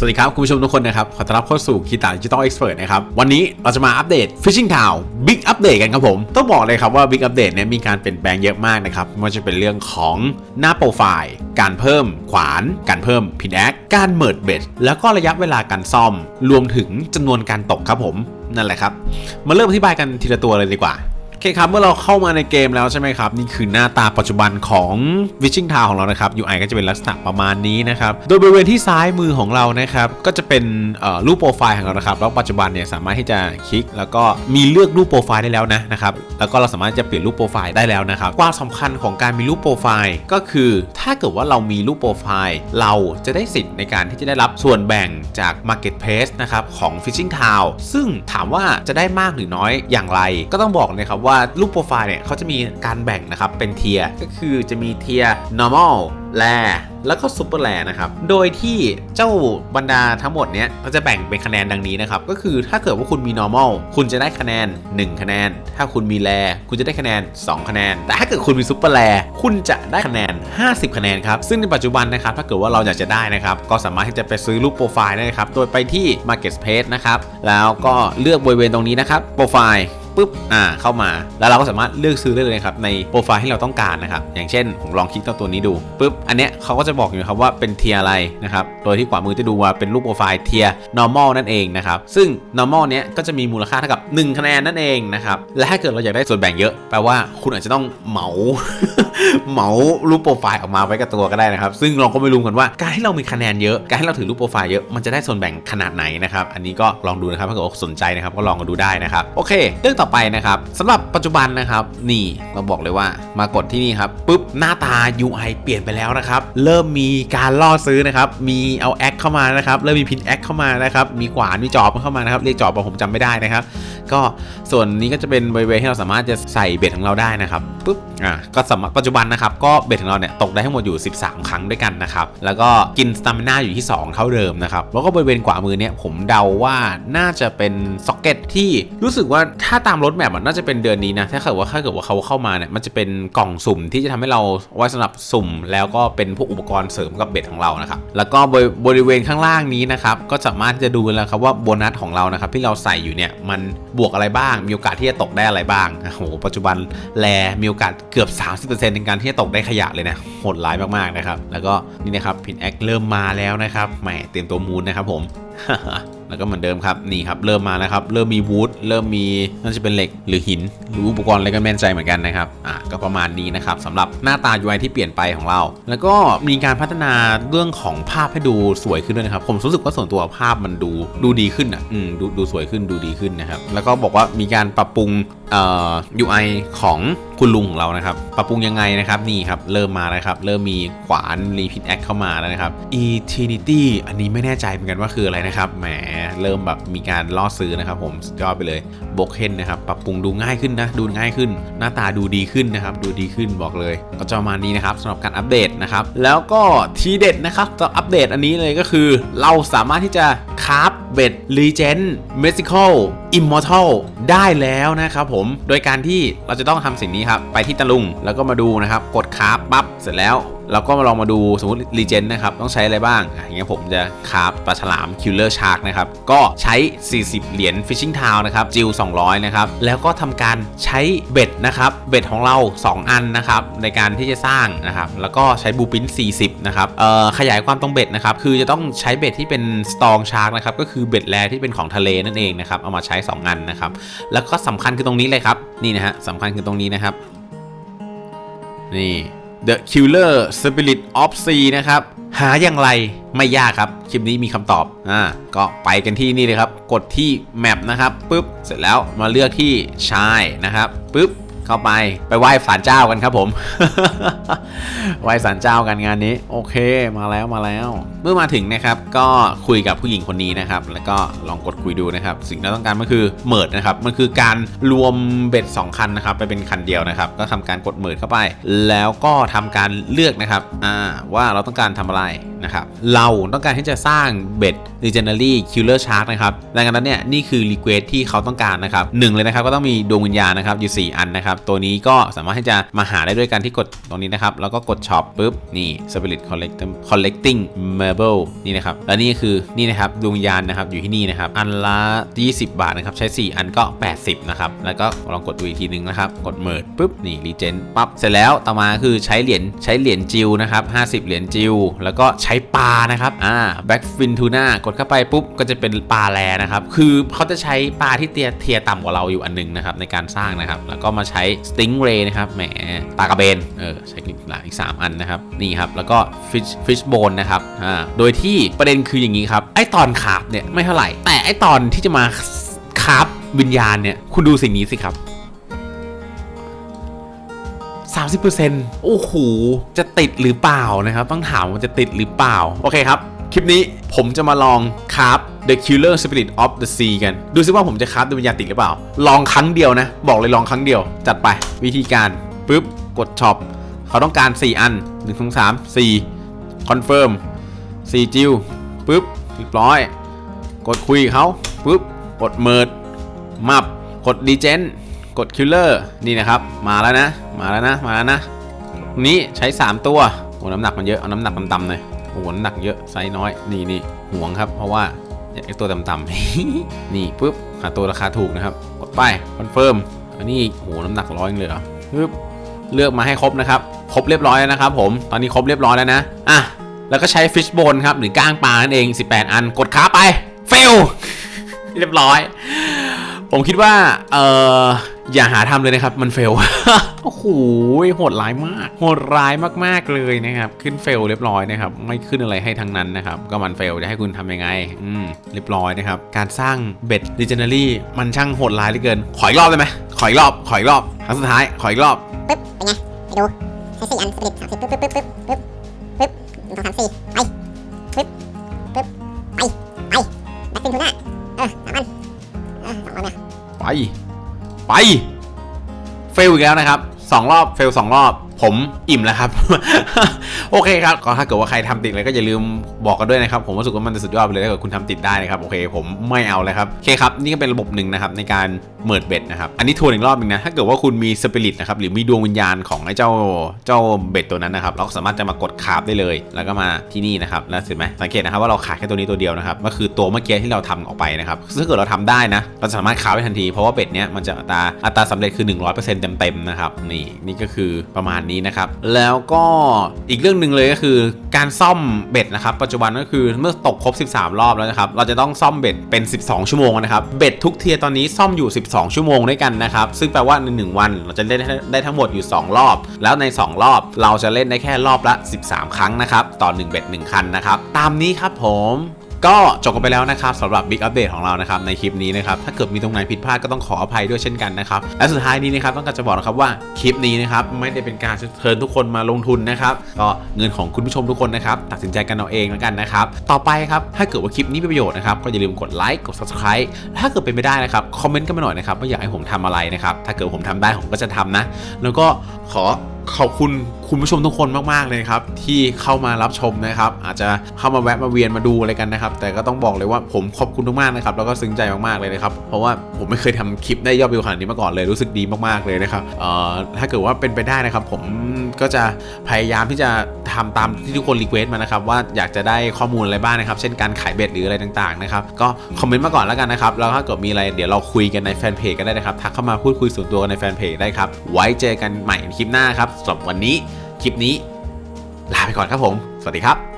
สวัสดีครับคุณผู้ชมทุกคนนะครับ ขอต้อนรับเข้าสู่คีตาดิจิตอลเอ็กซ์เพรสนะครับ วันนี้เราจะมาอัปเดต Fishing Town Big Update กันครับผม ต้องบอกเลยครับว่า Big Update เนี่ยมีการเปลี่ยนแปลงเยอะมากนะครับไม่ว่าจะเป็นเรื่องของหน้าโปรไฟล์ การเพิ่มขวาน การเพิ่มพินแอคการเมิร์ดเบ็ดแล้วก็ระยะเวลาการซ่อม รวมถึงจำนวนการตกครับผมนั่นแหละครับ มาเริ่มอธิบายกันทีละตัวเลยดีกว่า โอเคครับเมื่อเราเข้ามาในเกมแล้วใช่ไหมครับนี่คือหน้าตาปัจจุบันของ Wishing Town ของเรานะครับ UI ก็จะเป็นลักษณะประมาณนี้นะครับโดยบริเวณที่ซ้ายมือของเรานะครับก็จะเป็นรูปโปรไฟล์ของเรานะครับแล้วปัจจุบันเนี่ยสามารถที่จะคลิก แล้วก็มีเลือกรูปโปรไฟล์ได้แล้วนะนะครับแล้วก็เราสามารถจะเปลี่ยนรูปโปรไฟล์ได้แล้วนะครับความสำคัญของการมีรูปโปรไฟล์ก็คือ ถ้าเกิดว่าเรามีรูปโปรไฟล์เราจะได้สิทธิ์ในการที่จะได้รับส่วนแบ่งจาก Marketplace นะครับของ Fishing Town ซึ่งถามว่าจะได้มากหรือน้อยอย่างไร ก็ต้องบอกนะครับว่ารูปโปรไฟล์เนี่ยเขาจะมีการแบ่งนะครับเป็นเทียก็คือจะมีเทีย normal แ a แล้วก็ super rare นะครับ โดยที่เจ้าบรรดาทั้งหมดเนี้ยเราจะแบ่งเป็นคะแนนดังนี้นะครับ ก็คือถ้าเกิดว่าคุณมี normal คุณจะได้คะแนน 1 คะแนน ถ้าคุณมี rare คุณจะได้คะแนน 2 คะแนน แต่ถ้าเกิดคุณมี super rare คุณจะได้คะแนน 50 คะแนนครับ ซึ่งในปัจจุบันนะครับ ถ้าเกิดว่าเราอยากจะได้นะครับ ก็สามารถที่จะไปซื้อรูปโปรไฟล์ได้นะครับ โดยไปที่ market space นะครับ แล้วก็เลือกบริเวณตรงนี้นะครับ โปรไฟล์ ปุ๊บอ่าเข้ามา แล้วเราก็สามารถเลือกซื้อได้เลยครับในโปรไฟล์ที่เราต้องการนะครับอย่างเช่นผมลองคลิกตัวตัวนี้ดูปุ๊บอันเนี้ยเขาก็จะบอกอยู่ครับว่าเป็นเทียอะไรนะครับโดยที่ขวามือจะดูว่าเป็นรูปโปรไฟล์เทีย normal นั่นเองนะครับซึ่ง normal เนี้ยก็จะมีมูลค่าเท่ากับ 1 คะแนนนั่นเองนะครับและถ้าเกิดเราอยากได้ส่วนแบ่งเยอะแปลว่าคุณอาจจะต้องเหมาเหมารูปโปรไฟล์ออกมาไว้กับตัวก็ได้นะครับ ซึ่งเราก็ไม่รู้กันว่าการที่เรามีคะแนนเยอะ การที่เราถือรูปโปรไฟล์เยอะมันจะได้ส่วนแบ่งขนาดไหนนะครับอันนี้ก็ลองดูนะครับถ้าเกิดสนใจนะครับก็ลองดูได้นะครับโอเค เรื่องต่อไปนะครับสำหรับปัจจุบันนะครับ นี่เราบอกเลยว่ามากดที่นี่ครับปุ๊บหน้าตา UI เปลี่ยนไปแล้วนะครับ เริ่มมีการล่อซื้อนะครับ มีเอาแอคเข้ามานะครับเริ่มมีพินแอคเข้ามานะครับ มีขวานมีจอบเข้ามานะครับเรียกจอบผมจำไม่ได้นะครับ ก็ส่วนนี้ก็จะเป็นบริเวณที่เราสามารถจะใส่เบ็ดของเราได้นะครับปุ๊บอะก็สำหรับปัจจุบันนะครับก็เบ็ดของเราเนี่ยตกได้ทั้งหมดอยู่ 13 ครั้งด้วยกันนะครับแล้วก็กินสตามิน่าอยู่ที่ 2 เท่าเดิมนะครับแล้วก็บริเวณขวามือเนี่ยผมเดาว่าน่าจะเป็นซ็อกเก็ตที่รู้สึกว่าถ้าตามรถแมพนน่าจะเป็นเดือนนี้นะ ถ้าเกิดว่าถ้าเกิดว่าเขาเข้ามาเนี่ยมันจะเป็นกล่องสุ่มที่จะทำให้เราไว้สำหรับสุ่ม แล้วก็เป็นพวกอุปกรณ์เสริมกับเบ็ดของเรานะครับแล้วก็บริเวณข้างล่างนี้นะครับก็สามารถที่จะดูแล้วครับว่าโบนัสของเรานะครับที่เราใส่อยู่เนี่ยมันบวกอะไรบ้าง มีโอกาสที่จะตกได้อะไรบ้างโอ้โหปัจจุบันแลมีโอกาสเกือบ 30%ในการที่จะตกได้ขยะเลยนะโหดร้ายมากๆนะครับแล้วก็นี่นะครับพินแอคเริ่มมาแล้วนะครับแหมเตรียมตัวมูนนะครับผม แล้วก็เหมือนเดิมครับนี่ครับเริ่มมาแล้วครับเริ่มมีวูดเริ่มมีน่าจะเป็นเหล็กหรือหิน หรืออุปกรณ์อะไรก็แม่นใจเหมือนกันนะครับอะก็ประมาณนี้นะครับสำหรับหน้าตา UI ที่เปลี่ยนไปของเรา แล้วก็มีการพัฒนาเรื่องของภาพให้ดูสวยขึ้นด้วยนะครับ ผมรู้สึกว่าส่วนตัวภาพมันดูดูดีขึ้นอะอืมดูดูสวยขึ้นดูดีขึ้นนะครับแล้วก็บอกว่ามีการปรับปรุง UI ของคุณลุงของเรานะครับ ปรับปรุงยังไงนะครับนี่ครับ เริ่มมาแล้วครับ เริ่มมีขวานรีพิทแอคเข้ามาแล้วนะครับ Eternity อันนี้ไม่แน่ใจเหมือนกันว่าคืออะไรนะครับ แหม เริ่มแบบมีการล่อซื้อนะครับผมสุดยอดไปเลยบล็อกเฮนนะครับ ปรับปรุงดูง่ายขึ้นนะ ดูง่ายขึ้น หน้าตาดูดีขึ้นนะครับ ดูดีขึ้นบอกเลย ก็จะประมาณนี้นะครับสำหรับการอัปเดตนะครับ แล้วก็ทีเด็ดนะครับจะอัปเดตอันนี้เลยก็คือ เราสามารถที่จะคราฟเบ็ดรีเจนเมสิคอลอิมมอร์ทัลได้แล้วนะครับผมโดยการที่เราจะต้องทำสิ่งนี้ครับ ไปที่ตะลุงแล้วก็มาดูนะครับ กดคราปั๊บเสร็จแล้ว เราก็มาลองมาดูสมมติรีเจนนะครับ ต้องใช้อะไรบ้างอย่างเงี้ยผมจะคราฟปลาฉลามคิลเลอร์ชาร์กนะครับ ก็ใช้ 40 เหรียญฟิชชิงทาวนะครับจิล200 นะครับ แล้วก็ทำการใช้เบ็ดนะครับ เบ็ดของเรา 2 อันนะครับ ในการที่จะสร้างนะครับ แล้วก็ใช้บูปิน40 นะครับเอ่อขยายความตรงเบ็ดนะครับ คือจะต้องใช้เบ็ดที่เป็นสตองชาร์กนะครับ ก็คือเบ็ดแรที่เป็นของทะเลนั่นเองนะครับ เอามาใช้ 2 อันนะครับ แล้วก็สำคัญคือตรงนี้เลยครับ นี่นะฮะสำคัญคือตรงนี้นะครับ นี่ The Killer Spirit of Sea นะครับ หาอย่างไรไม่ยากครับ คลิปนี้มีคำตอบ อ่า ก็ไปกันที่นี่เลยครับ กดที่แมปนะครับปุ๊บ เสร็จแล้วมาเลือกที่ชายนะครับปุ๊บ เข้าไปไปไหว้ศาลเจ้ากันครับผม ไหว้ศาลเจ้ากันงานนี้ โอเคมาแล้วมาแล้ว เมื่อมาถึงนะครับก็คุยกับผู้หญิงคนนี้นะครับ แล้วก็ลองกดคุยดูนะครับ สิ่งที่เราต้องการมันคือเมิร์ดนะครับมันคือการรวมเบ็ด 2 คันนะครับไปเป็นคันเดียวนะครับ ก็ทำการกดเมิร์ดเข้าไป แล้วก็ทำการเลือกนะครับอ่าว่าเราต้องการทำอะไรนะครับ เราต้องการที่จะสร้างเบ็ด Legendary Killer Shark นะครับดังนั้นเนี่ยนี่คือ request ที่เขาต้องการนะครับหนึ่งเลยนะครับก็ต้องมีดวงวิญญาณนะครับอยู่ 4 อันนะครับ ตัวนี้ก็สามารถที่จะมาหาได้ด้วยการที่กดตรงนี้นะครับ แล้วก็กดช็อปปุ๊บ นี่ Spirit Collecting Collecting Marble นี่นะครับ แล้วนี่คือนี่นะครับดวงวิญญาณนะครับอยู่ที่นี่นะครับ อันละ 20 บาทนะครับ ใช้ 4 อันก็ 80 นะครับ แล้วก็ลองกดดูอีกทีนึงนะครับ กดเมิร์ดปุ๊บ นี่รีเจนปั๊บ เสร็จแล้วต่อมาคือใช้เหรียญใช้เหรียญจิวนะครับ 50 เหรียญจิวแล้วก็ใช้ปลานะครับอ่า Black Fin Tuna กดเข้าไปปุ๊บก็จะเป็นปลาแลนะครับ คือเขาจะใช้ปลาที่เทียเทียต่ำกว่าเราอยู่อันหนึงนะครับในการสร้างนะครับ แล้วก็มาใช้ Stingray นะครับแหมปลากระเบนเออใช้อีกหลายอีก 3 อันนะครับนี่ครับแล้วก็ Fish Fish Bone นะครับอ่าโดยที่ประเด็นคืออย่างนี้ครับไอตอนขาบเนี่ยไม่เท่าไหร่ แต่ไอตอนที่จะมาคาบวิญญาณเนี่ยคุณดูสิ่งนี้สิครับ 30%โอ้โห จะติดหรือเปล่านะครับ ต้องถามว่าจะติดหรือเปล่า โอเคครับ คลิปนี้ผมจะมาลองคราฟ The Killer Spirit of the Sea กัน ดูซิว่าผมจะคราฟดวิญญาติดหรือเปล่า ลองครั้งเดียวนะ บอกเลยลองครั้งเดียว จัดไป วิธีการปุ๊บ กดช็อป เขาต้องการ 4 อัน 1 2 3 4คอนเฟิร์ม4จิวปุ๊บเรียบร้อย กดคุยเขาปุ๊บ กดเมิร์ดมับ กดดีเจน กดคิลเลอร์นี่นะครับ มาแล้วนะ มาแล้วนะ มาแล้วนะ นี้ใช้ 3 ตัวโอ้น้ำหนักมันเยอะ เอาน้ำหนักต่ำๆหน่อยโอ้หน้ำหนักเยอะไซส์น้อย นี่นี่ห่วงครับ เพราะว่าอยากไอตัวต่ำๆนี่ปุ๊บหาตัวราคาถูกนะครับ กดไปคอนเฟิร์ม อันนี้โอ้โหน้ำหนักร้อยเลยเหรอปึ๊บเลือกมาให้ครบนะครับ ครบเรียบร้อยแล้วนะครับผม ตอนนี้ครบเรียบร้อยแล้วนะ อะ แล้วก็ใช้ฟิชโบนครับหรือก้างปลานั่นเอง 18 อัน กดค้าไป เฟล เรียบร้อย ผมคิดว่า เอออย่าหาทำเลยนะครับ มันเฟล โอ้โหโหดร้ายมาก โหดร้ายมากๆเลยนะครับ ขึ้นเฟลเรียบร้อยนะครับ ไม่ขึ้นอะไรให้ทั้งนั้นนะครับ ก็มันเฟลจะให้คุณทำยังไง อืม เรียบร้อยนะครับ การสร้างเบ็ดดิจินารี่มันช่างโหดร้ายเหลือเกิน ขออีกรอบได้ไหม ขออีกรอบ ขออีกรอบ ครั้งสุดท้าย ขออีกรอบ ปึ๊บ เป็นไง ไปดูใช้สี่อันสลิดสามสิบปึ๊บปึ๊บปึ๊บปึ๊บปึ๊บปึ๊บหนึ่งสองสามสี่ไป ปึ๊บปึ๊บ ไป ไป เฟลอีกแล้วนะครับสองรอบ เฟลสองรอบ ผมอิ่มแล้วครับ โอเคครับก็ถ้าเกิดว่าใครทำติดอะไรก็อย่าลืมบอกกันด้วยนะครับ ผมรู้สึกว่ามันจะสุดยอดไปเลยถ้าเกิดคุณทำติดได้นะครับโอเค ผมไม่เอาเลยครับโอเคครับนี่ก็เป็นระบบหนึ่งนะครับในการเมิร์ดเบ็ดนะครับอันนี้ทวนอีกรอบหนึงนะถ้าเกิดว่าคุณมีสปิริตนะครับหรือมีดวงวิญญาณของไอ้เจ้าเจ้าเบ็ดตัวนั้นนะครับเราสามารถจะมากดคาบได้เลย แล้วก็มาที่นี่นะครับแล้วเห็นไหมสังเกตนะครับว่าเราขาดแค่ตัวนี้ตัวเดียวนะครับก็คือตัวเมื่อกี้ที่เราทำออกไปนะครับซึ่งถ้าเกิดเราทำได้นะเราสามารถคาบได้ทันทีเพราะว่าเบ็ดเนี้ยมันจะอัตราอัตราสำเร็จคือ 100%เต็มๆนะครับนี่นี่ก็คือประมาณนี้นะครับ แล้วก็อีกเรื่องหนึ่งเลยก็คือการซ่อมเบ็ดนะครับ ปัจจุบันก็คือเมื่อตกครบ 13 รอบแล้วนะครับ เราจะต้องซ่อมเบ็ดเป็น 12 ชั่วโมงนะครับ เบ็ดทุกเทียตอนนี้ซ่อมอยู่ 12 ชั่วโมงด้วยกันนะครับ ซึ่งแปลว่าใน1วัน เราจะเล่นได้ทั้งหมดอยู่ 2 รอบ แล้วใน 2 รอบเราจะเล่นได้แค่รอบละ 13 ครั้งนะครับ ต่อ 1 เบ็ด1คันนะครับ ตามนี้ครับผม ก็จบกันไปแล้วนะครับสำหรับ Big Update ของเรานะครับในคลิปนี้นะครับถ้าเกิดมีตรงไหนผิดพลาดก็ต้องขออภัยด้วยเช่นกันนะครับและสุดท้ายนี้นะครับต้องการจะบอกนะครับว่าคลิปนี้นะครับไม่ได้เป็นการเชิญทุกคนมาลงทุนนะครับก็เงินของคุณผู้ชมทุกคนนะครับตัดสินใจกันเอาเองแล้วกันนะครับต่อไปครับถ้าเกิดว่าคลิปนี้มีประโยชน์นะครับก็อย่าลืมกดไลค์กด subscribe ถ้าเกิดเป็นไปได้นะครับคอมเมนต์กันมาหน่อยนะครับว่าอยากให้ผมทำอะไรนะครับถ้าเกิดผมทำได้ผมก็จะทำนะ แล้วก็ขอขอบคุณ คุณผู้ชมทุกคนมากๆเลยครับที่เข้ามารับชมนะครับ อาจจะเข้ามาแวะมาเวียนมาดูอะไรกันนะครับ แต่ก็ต้องบอกเลยว่าผมขอบคุณมากๆนะครับแล้วก็ซึ้งใจมากๆเลยนะครับเพราะว่าผมไม่เคยทำคลิปได้ยอดวิวขนาดนี้มาก่อนเลยรู้สึกดีมากๆเลยนะครับเอ่อถ้าเกิดว่าเป็นไปได้นะครับ ผมก็จะพยายามที่จะทำตามที่ทุกคนรีเควสต์มานะครับว่าอยากจะได้ข้อมูลอะไรบ้างนะครับ เช่นการขายเบ็ดหรืออะไรต่างๆนะครับก็คอมเมนต์มาก่อนแล้วกันนะครับแล้วถ้าเกิดมีอะไรเดี๋ยวเราคุยกันในแฟนเพจกันได้นะครับทักเข้ามาพูดคุยส่วนตัวกันในแฟนเพจได้ครับไว้เจอกันใหม่คลิปหน้าครับสำหรับวันนี้ คลิปนี้ ลาไปก่อนครับผม สวัสดีครับ